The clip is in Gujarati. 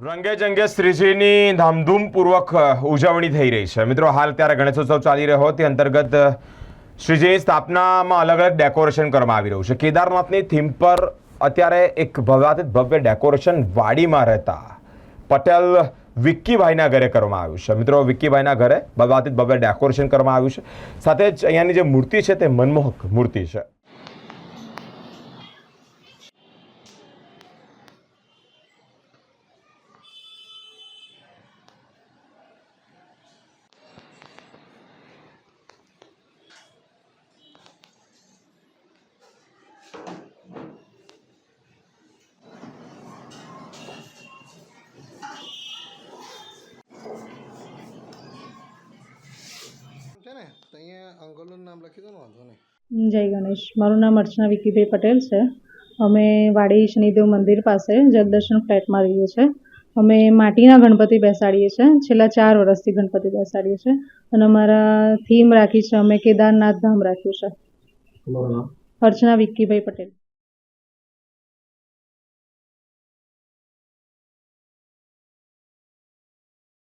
રંગે જંગે શ્રીજીની ધામધૂમપૂર્વક ઉજવણી થઈ રહી છે. મિત્રો, હાલ ત્યારે ગણેશોત્સવ ચાલી રહ્યો તે અંતર્ગત શ્રીજીની સ્થાપનામાં અલગ અલગ ડેકોરેશન કરવામાં આવી રહ્યું છે. કેદારનાથની થીમ પર અત્યારે એક ભવ્યાતીત ભવ્ય ડેકોરેશન વાડીમાં રહેતા પટેલ વિક્કીભાઈના ઘરે કરવામાં આવ્યું છે. મિત્રો, વિક્કીભાઈના ઘરે ભવ્યાતીત ભવ્ય ડેકોરેશન કરવામાં આવ્યું છે. સાથે જ અહીંયાની જે મૂર્તિ છે તે મનમોહક મૂર્તિ છે. ને તો અહીંયા અંકલનું નામ લખી દો ને વાંધો નહીં જય ગણેશ. મારું નામ અર્ચના વિકીભાઈ પટેલ છે. અમે વાડી શનિદેવ મંદિર પાસે જગદર્શન ફ્લેટમાં રહીએ છીએ. અમે માટીના ગણપતિ બેસાડીએ છીએ. છેલ્લા ચાર વર્ષથી ગણપતિ બેસાડીએ છીએ. અને અમારા થીમ રાખી છે અમે કેદારનાથ ધામ રાખ્યું છે. અર્ચના વિક્કીભાઈ પટેલ.